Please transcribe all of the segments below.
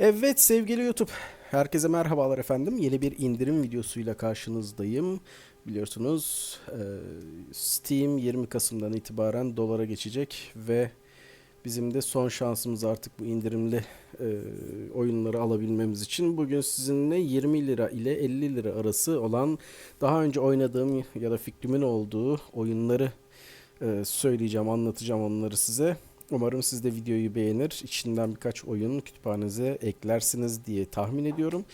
Evet sevgili YouTube, herkese merhabalar efendim. Yeni bir indirim videosuyla karşınızdayım. Biliyorsunuz e, Steam 20 Kasım'dan itibaren dolara geçecek ve bizim de son şansımız artık bu indirimli e, oyunları alabilmemiz için. Bugün sizinle 20 lira ile 50 lira arası olan daha önce oynadığım ya da fikrimin olduğu oyunları e, söyleyeceğim, anlatacağım onları size. Umarım siz de videoyu beğenir. İçinden birkaç oyun kütüphanenize eklersiniz diye tahmin ediyorum.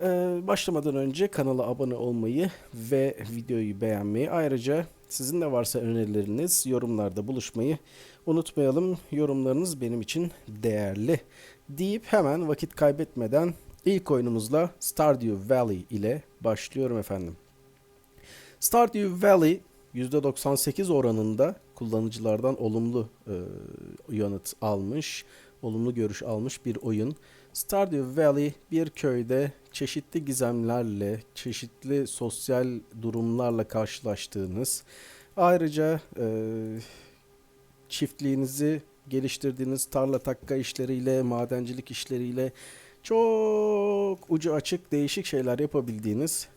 Ee, başlamadan önce kanala abone olmayı ve videoyu beğenmeyi ayrıca sizin de varsa önerileriniz yorumlarda buluşmayı unutmayalım. Yorumlarınız benim için değerli. Deyip hemen vakit kaybetmeden ilk oyunumuzla Stardew Valley ile başlıyorum efendim. Stardew Valley %98 oranında kullanıcılardan olumlu e, yanıt almış, olumlu görüş almış bir oyun. Stardew Valley bir köyde çeşitli gizemlerle, çeşitli sosyal durumlarla karşılaştığınız, ayrıca e, çiftliğinizi geliştirdiğiniz tarla takka işleriyle, madencilik işleriyle çok ucu açık değişik şeyler yapabildiğiniz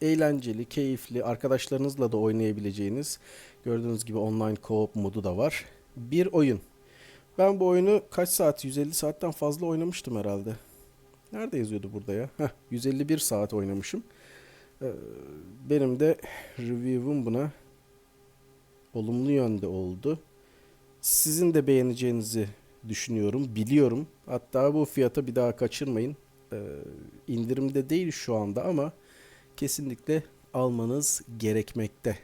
eğlenceli, keyifli, arkadaşlarınızla da oynayabileceğiniz gördüğünüz gibi online co-op modu da var. Bir oyun. Ben bu oyunu kaç saat? 150 saatten fazla oynamıştım herhalde. Nerede yazıyordu burada ya? Heh, 151 saat oynamışım. Ee, benim de review'um buna olumlu yönde oldu. Sizin de beğeneceğinizi düşünüyorum, biliyorum. Hatta bu fiyata bir daha kaçırmayın. Ee, indirimde değil şu anda ama kesinlikle almanız gerekmekte.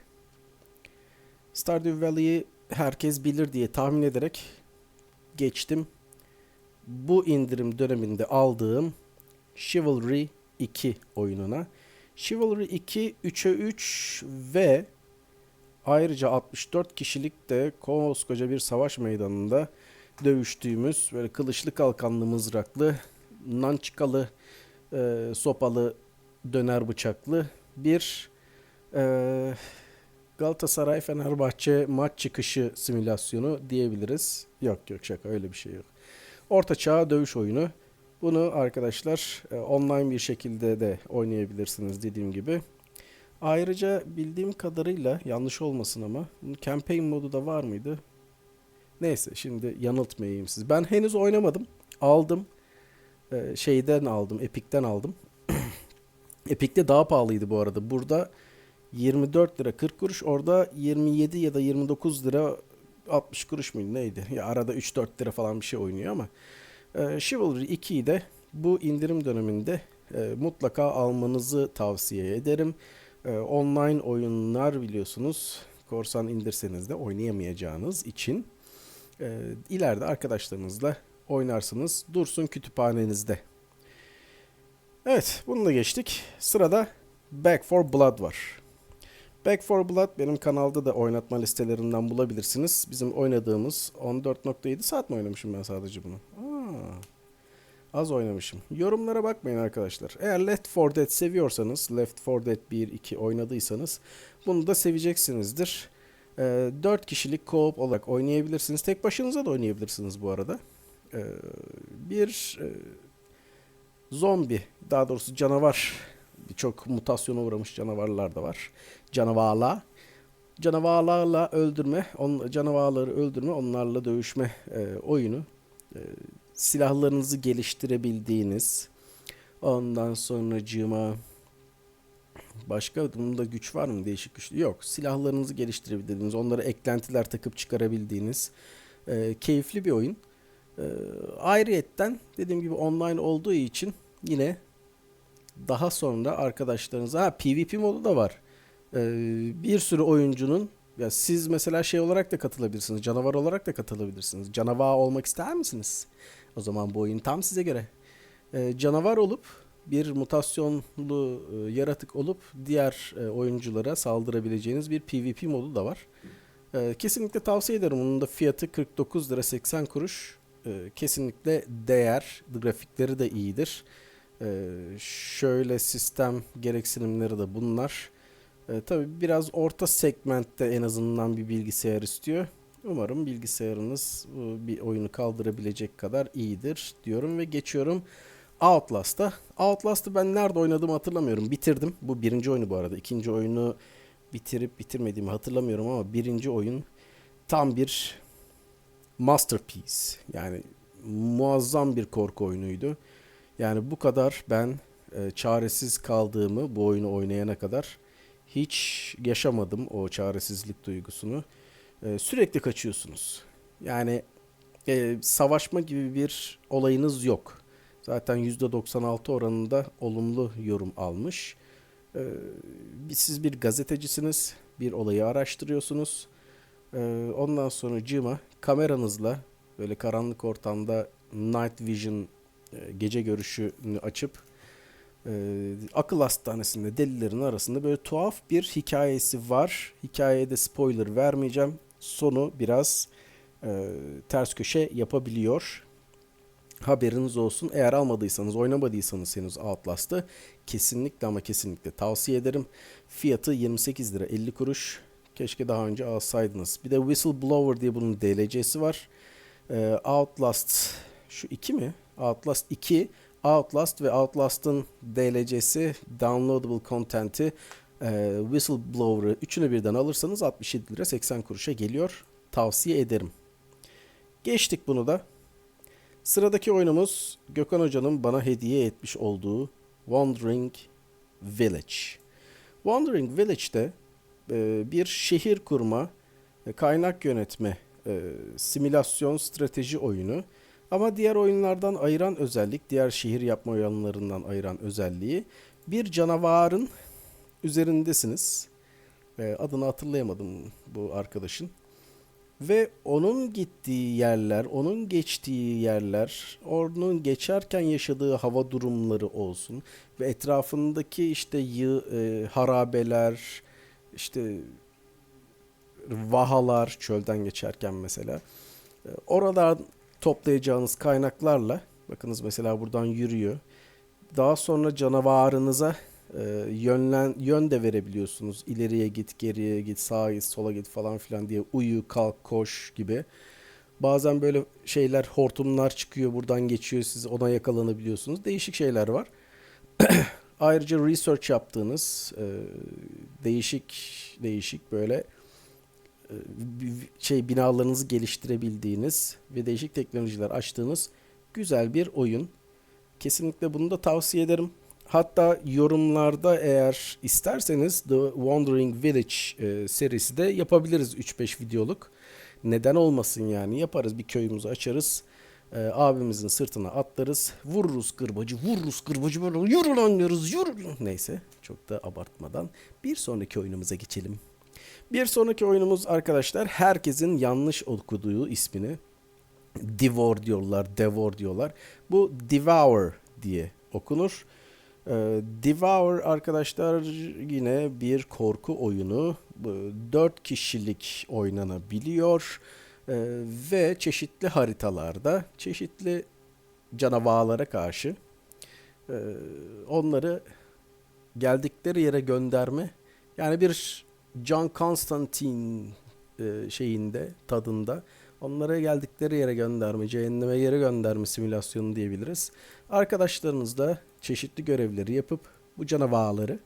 Stardew Valley'i herkes bilir diye tahmin ederek geçtim. Bu indirim döneminde aldığım Chivalry 2 oyununa. Chivalry 2 3'e 3 ve ayrıca 64 kişilik de koskoca bir savaş meydanında dövüştüğümüz böyle kılıçlı kalkanlı mızraklı nançikalı e, sopalı döner bıçaklı bir e, Galatasaray Fenerbahçe maç çıkışı simülasyonu diyebiliriz. Yok yok şaka öyle bir şey yok. Orta çağ dövüş oyunu. Bunu arkadaşlar e, online bir şekilde de oynayabilirsiniz dediğim gibi. Ayrıca bildiğim kadarıyla yanlış olmasın ama bunun campaign modu da var mıydı? Neyse şimdi yanıltmayayım sizi. Ben henüz oynamadım. Aldım. E, şeyden aldım. Epic'ten aldım. Epic'te daha pahalıydı bu arada. Burada 24 lira 40 kuruş. Orada 27 ya da 29 lira 60 kuruş muydu neydi? Ya arada 3-4 lira falan bir şey oynuyor ama. E, Chivalry 2'yi de bu indirim döneminde e, mutlaka almanızı tavsiye ederim. E, online oyunlar biliyorsunuz korsan indirseniz de oynayamayacağınız için e, ileride arkadaşlarınızla oynarsınız. Dursun kütüphanenizde. Evet bunu da geçtik. Sırada Back for Blood var. Back for Blood benim kanalda da oynatma listelerinden bulabilirsiniz. Bizim oynadığımız 14.7 saat mi oynamışım ben sadece bunu? Aa, az oynamışım. Yorumlara bakmayın arkadaşlar. Eğer Left 4 Dead seviyorsanız, Left 4 Dead 1-2 oynadıysanız bunu da seveceksinizdir. Ee, 4 kişilik co-op olarak oynayabilirsiniz. Tek başınıza da oynayabilirsiniz bu arada. Ee, bir e, zombi, daha doğrusu canavar, birçok mutasyona uğramış canavarlar da var. Canavarla, canavarlarla öldürme, on, canavarları öldürme, onlarla dövüşme e, oyunu. E, silahlarınızı geliştirebildiğiniz, ondan sonra cıma başka bunda güç var mı değişik güç? Yok. Silahlarınızı geliştirebildiğiniz, onlara eklentiler takıp çıkarabildiğiniz e, keyifli bir oyun. E, ayrıyetten dediğim gibi online olduğu için yine daha sonra arkadaşlarınıza ha PvP modu da var. E, bir sürü oyuncunun ya siz mesela şey olarak da katılabilirsiniz. Canavar olarak da katılabilirsiniz. Canavar olmak ister misiniz? O zaman bu oyun tam size göre. E, canavar olup bir mutasyonlu e, yaratık olup diğer e, oyunculara saldırabileceğiniz bir PvP modu da var. E, kesinlikle tavsiye ederim. Onun da fiyatı 49 lira 80 kuruş. E, kesinlikle değer. Grafikleri de iyidir. E, şöyle sistem gereksinimleri de bunlar. E, tabii biraz orta segmentte en azından bir bilgisayar istiyor. Umarım bilgisayarınız bu bir oyunu kaldırabilecek kadar iyidir diyorum ve geçiyorum Outlast'a. Outlast'ı ben nerede oynadığımı hatırlamıyorum. Bitirdim. Bu birinci oyunu bu arada. İkinci oyunu bitirip bitirmediğimi hatırlamıyorum ama birinci oyun tam bir masterpiece. Yani muazzam bir korku oyunuydu. Yani bu kadar ben e, çaresiz kaldığımı bu oyunu oynayana kadar hiç yaşamadım o çaresizlik duygusunu. E, sürekli kaçıyorsunuz. Yani e, savaşma gibi bir olayınız yok. Zaten %96 oranında olumlu yorum almış. E, siz bir gazetecisiniz, bir olayı araştırıyorsunuz. E, ondan sonra cıma kameranızla böyle karanlık ortamda night vision gece görüşünü açıp e, akıl hastanesinde delilerin arasında böyle tuhaf bir hikayesi var. Hikayede spoiler vermeyeceğim. Sonu biraz e, ters köşe yapabiliyor. Haberiniz olsun. Eğer almadıysanız, oynamadıysanız henüz Outlast'ı kesinlikle ama kesinlikle tavsiye ederim. Fiyatı 28 lira 50 kuruş. Keşke daha önce alsaydınız. Bir de Whistleblower diye bunun DLC'si var. Ee, Outlast şu iki mi? Outlast 2, Outlast ve Outlast'ın DLC'si, downloadable content'i, e, Whistleblower'ı üçünü birden alırsanız 67 lira 80 kuruşa geliyor. Tavsiye ederim. Geçtik bunu da. Sıradaki oyunumuz Gökhan Hoca'nın bana hediye etmiş olduğu Wandering Village. Wandering Village'de e, bir şehir kurma, e, kaynak yönetme, e, simülasyon strateji oyunu. Ama diğer oyunlardan ayıran özellik, diğer şehir yapma oyunlarından ayıran özelliği bir canavarın üzerindesiniz. Adını hatırlayamadım bu arkadaşın. Ve onun gittiği yerler, onun geçtiği yerler, onun geçerken yaşadığı hava durumları olsun ve etrafındaki işte yı, e, harabeler, işte vahalar çölden geçerken mesela e, oradan toplayacağınız kaynaklarla bakınız mesela buradan yürüyor. Daha sonra canavarınıza e, yönlen yön de verebiliyorsunuz. İleriye git, geriye git, sağa git, sola git falan filan diye uyu, kalk, koş gibi. Bazen böyle şeyler, hortumlar çıkıyor, buradan geçiyor, siz ona yakalanabiliyorsunuz. Değişik şeyler var. Ayrıca research yaptığınız e, değişik değişik böyle şey binalarınızı geliştirebildiğiniz ve değişik teknolojiler açtığınız güzel bir oyun. Kesinlikle bunu da tavsiye ederim. Hatta yorumlarda eğer isterseniz The Wandering Village e, serisi de yapabiliriz 3-5 videoluk. Neden olmasın yani yaparız bir köyümüzü açarız. E, abimizin sırtına atlarız. Vururuz kırbacı vururuz kırbacı böyle yürü lan yürü. Neyse çok da abartmadan bir sonraki oyunumuza geçelim. Bir sonraki oyunumuz arkadaşlar herkesin yanlış okuduğu ismini Devour diyorlar, Devour diyorlar. Bu Devour diye okunur. Ee, Devour arkadaşlar yine bir korku oyunu. 4 kişilik oynanabiliyor. Ee, ve çeşitli haritalarda, çeşitli canavarlara karşı e, onları geldikleri yere gönderme. Yani bir John Constantine e, şeyinde, tadında onlara geldikleri yere gönderme, cehenneme yere gönderme simülasyonu diyebiliriz. Arkadaşlarınızla çeşitli görevleri yapıp bu canavarları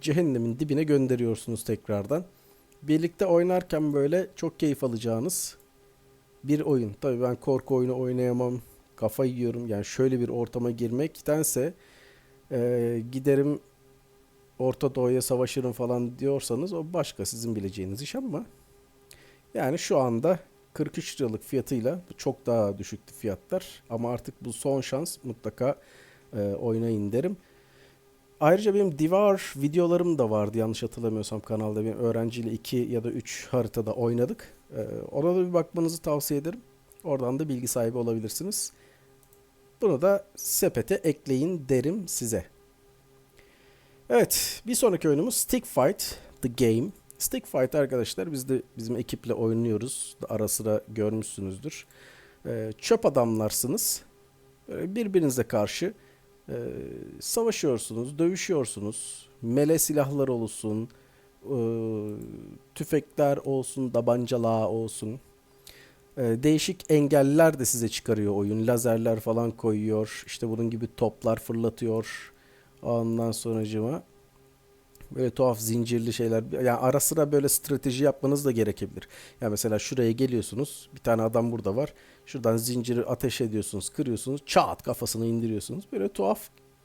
cehennemin dibine gönderiyorsunuz tekrardan. Birlikte oynarken böyle çok keyif alacağınız bir oyun. Tabii ben korku oyunu oynayamam. Kafa yiyorum. Yani şöyle bir ortama girmektense e, giderim Orta Doğu'ya savaşırım falan diyorsanız o başka sizin bileceğiniz iş ama yani şu anda 43 liralık fiyatıyla çok daha düşüktü fiyatlar ama artık bu son şans mutlaka e, oynayın derim. Ayrıca benim Divar videolarım da vardı yanlış hatırlamıyorsam kanalda. Bir öğrenciyle 2 ya da 3 haritada oynadık. Ee, ona da bir bakmanızı tavsiye ederim. Oradan da bilgi sahibi olabilirsiniz. Bunu da sepete ekleyin derim size. Evet, bir sonraki oyunumuz Stick Fight The Game. Stick Fight arkadaşlar biz de bizim ekiple oynuyoruz. Ara sıra görmüşsünüzdür. Ee, çöp adamlarsınız. Böyle birbirinize karşı e, savaşıyorsunuz, dövüşüyorsunuz. Mele silahlar olsun, e, tüfekler olsun, tabancalar olsun. E, değişik engeller de size çıkarıyor oyun. Lazerler falan koyuyor. İşte bunun gibi toplar fırlatıyor. Ondan sonracıma böyle tuhaf zincirli şeyler. Yani ara sıra böyle strateji yapmanız da gerekebilir. Ya mesela şuraya geliyorsunuz. Bir tane adam burada var. Şuradan zinciri ateş ediyorsunuz, kırıyorsunuz. Çat kafasını indiriyorsunuz. Böyle tuhaf,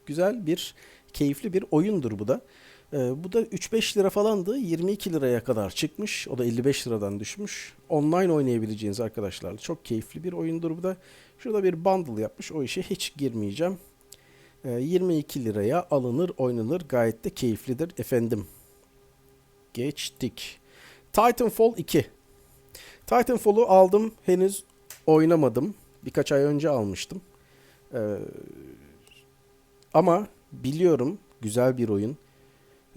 güzel bir, keyifli bir oyundur bu da. Ee, bu da 3-5 lira falandı. 22 liraya kadar çıkmış. O da 55 liradan düşmüş. Online oynayabileceğiniz arkadaşlarla. Çok keyifli bir oyundur bu da. Şurada bir bundle yapmış. O işe hiç girmeyeceğim. Ee, 22 liraya alınır, oynanır. Gayet de keyiflidir efendim. Geçtik. Titanfall 2. Titanfall'u aldım. Henüz oynamadım. Birkaç ay önce almıştım. Ee, ama biliyorum güzel bir oyun.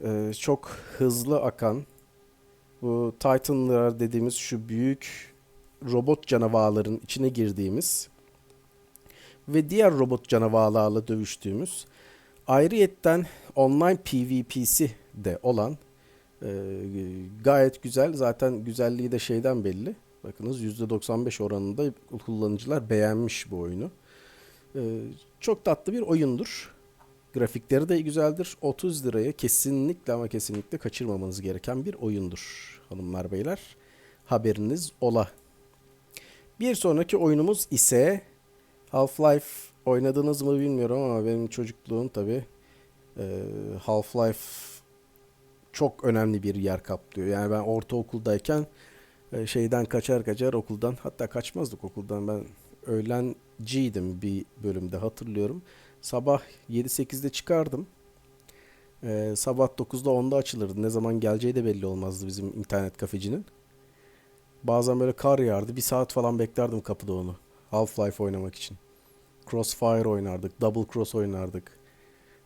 Ee, çok hızlı akan bu Titan'lar dediğimiz şu büyük robot canavarların içine girdiğimiz ve diğer robot canavarlarla dövüştüğümüz ayrıyetten online PvP'si de olan e, gayet güzel. Zaten güzelliği de şeyden belli. Bakınız %95 oranında kullanıcılar beğenmiş bu oyunu. Ee, çok tatlı bir oyundur. Grafikleri de güzeldir. 30 liraya kesinlikle ama kesinlikle kaçırmamanız gereken bir oyundur hanımlar beyler. Haberiniz ola. Bir sonraki oyunumuz ise Half-Life oynadınız mı bilmiyorum ama benim çocukluğum tabi Half-Life çok önemli bir yer kaplıyor. Yani ben ortaokuldayken e, şeyden kaçar kaçar okuldan hatta kaçmazdık okuldan ben öğlenciydim bir bölümde hatırlıyorum. Sabah 7-8'de çıkardım. Ee, sabah 9'da 10'da açılırdı. Ne zaman geleceği de belli olmazdı bizim internet kafecinin. Bazen böyle kar yağardı. Bir saat falan beklerdim kapıda onu. Half-Life oynamak için. Crossfire oynardık. Double Cross oynardık.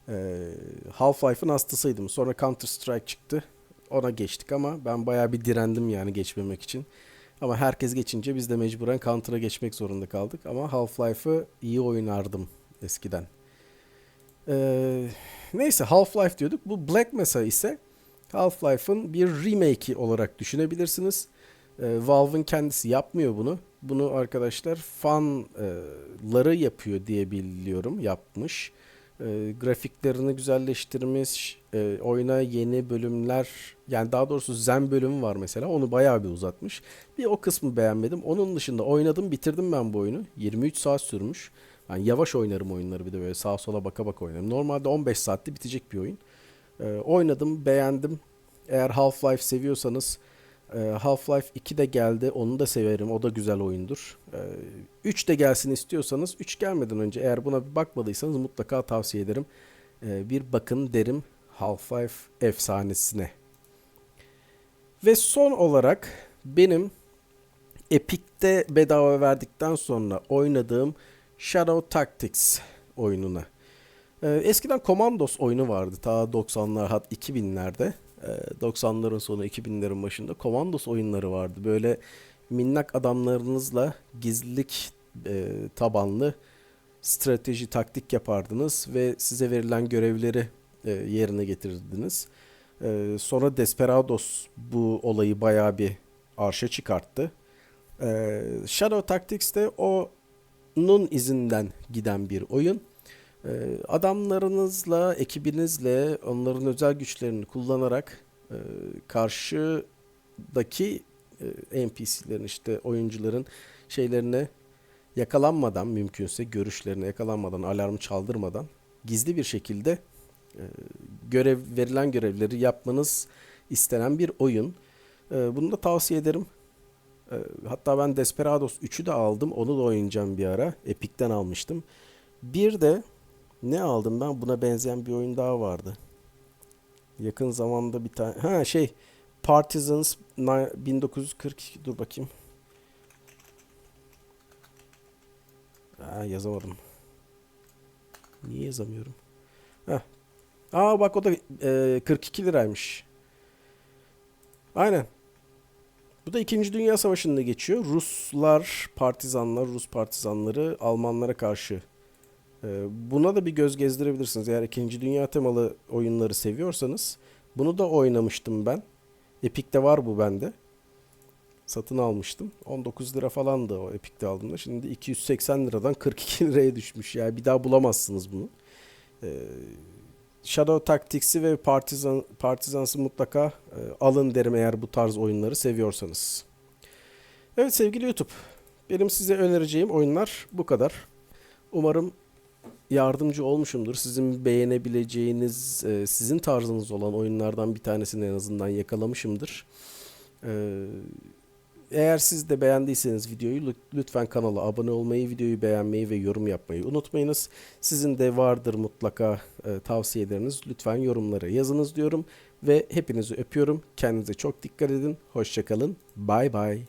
Ee, Half-Life'ın hastasıydım. Sonra Counter Strike çıktı. Ona geçtik ama ben bayağı bir direndim yani geçmemek için. Ama herkes geçince biz de mecburen Counter'a geçmek zorunda kaldık. Ama Half-Life'ı iyi oynardım eskiden. Ee, neyse Half-Life diyorduk. Bu Black Mesa ise Half-Life'ın bir remake'i olarak düşünebilirsiniz. Ee, Valve'ın kendisi yapmıyor bunu. Bunu arkadaşlar fanları yapıyor diye biliyorum. Yapmış. Ee, grafiklerini güzelleştirmiş. E, oyuna yeni bölümler yani daha doğrusu Zen bölümü var mesela. Onu bayağı bir uzatmış. Bir o kısmı beğenmedim. Onun dışında oynadım bitirdim ben bu oyunu. 23 saat sürmüş. Ben yavaş oynarım oyunları bir de böyle sağa sola baka baka oynarım. Normalde 15 saatte bitecek bir oyun. Ee, oynadım, beğendim. Eğer Half-Life seviyorsanız e, Half-Life 2 de geldi. Onu da severim. O da güzel oyundur. E, 3 de gelsin istiyorsanız 3 gelmeden önce eğer buna bir bakmadıysanız mutlaka tavsiye ederim. E, bir bakın derim Half-Life efsanesine. Ve son olarak benim Epic'te bedava verdikten sonra oynadığım Shadow Tactics oyununa. Ee, eskiden Commandos oyunu vardı ta 90'lar hat 2000'lerde. Ee, 90'ların sonu 2000'lerin başında Commandos oyunları vardı. Böyle minnak adamlarınızla gizlilik e, tabanlı strateji taktik yapardınız ve size verilen görevleri e, yerine getirirdiniz. E, sonra Desperados bu olayı bayağı bir arşa çıkarttı. E, Shadow Tactics de o nun izinden giden bir oyun. Ee, adamlarınızla, ekibinizle onların özel güçlerini kullanarak e, karşıdaki e, NPC'lerin işte oyuncuların şeylerine yakalanmadan mümkünse görüşlerine yakalanmadan, alarm çaldırmadan gizli bir şekilde e, görev verilen görevleri yapmanız istenen bir oyun. Bunu da tavsiye ederim. Ee, hatta ben Desperados 3'ü de aldım. Onu da oynayacağım bir ara. Epic'ten almıştım. Bir de ne aldım ben? Buna benzeyen bir oyun daha vardı. Yakın zamanda bir tane... Ha şey... Partisans 1942 dur bakayım. Aa, yazamadım. Niye yazamıyorum? Heh. Aa bak o da e, 42 liraymış. Aynen. Bu da 2. Dünya Savaşı'nda geçiyor. Ruslar, partizanlar, Rus partizanları Almanlara karşı. Ee, buna da bir göz gezdirebilirsiniz. Eğer 2. Dünya temalı oyunları seviyorsanız. Bunu da oynamıştım ben. Epic'te var bu bende. Satın almıştım. 19 lira falandı o Epic'te aldığımda. Şimdi 280 liradan 42 liraya düşmüş. Yani bir daha bulamazsınız bunu. Ee, Shadow Tactics'i ve Partizan, Partizans'ı mutlaka e, alın derim eğer bu tarz oyunları seviyorsanız. Evet sevgili YouTube. Benim size önereceğim oyunlar bu kadar. Umarım yardımcı olmuşumdur. Sizin beğenebileceğiniz, e, sizin tarzınız olan oyunlardan bir tanesini en azından yakalamışımdır. Ee, eğer siz de beğendiyseniz videoyu lüt- lütfen kanala abone olmayı, videoyu beğenmeyi ve yorum yapmayı unutmayınız. Sizin de vardır mutlaka e, tavsiyeleriniz. Lütfen yorumlara yazınız diyorum ve hepinizi öpüyorum. Kendinize çok dikkat edin. Hoşçakalın. Bay bay.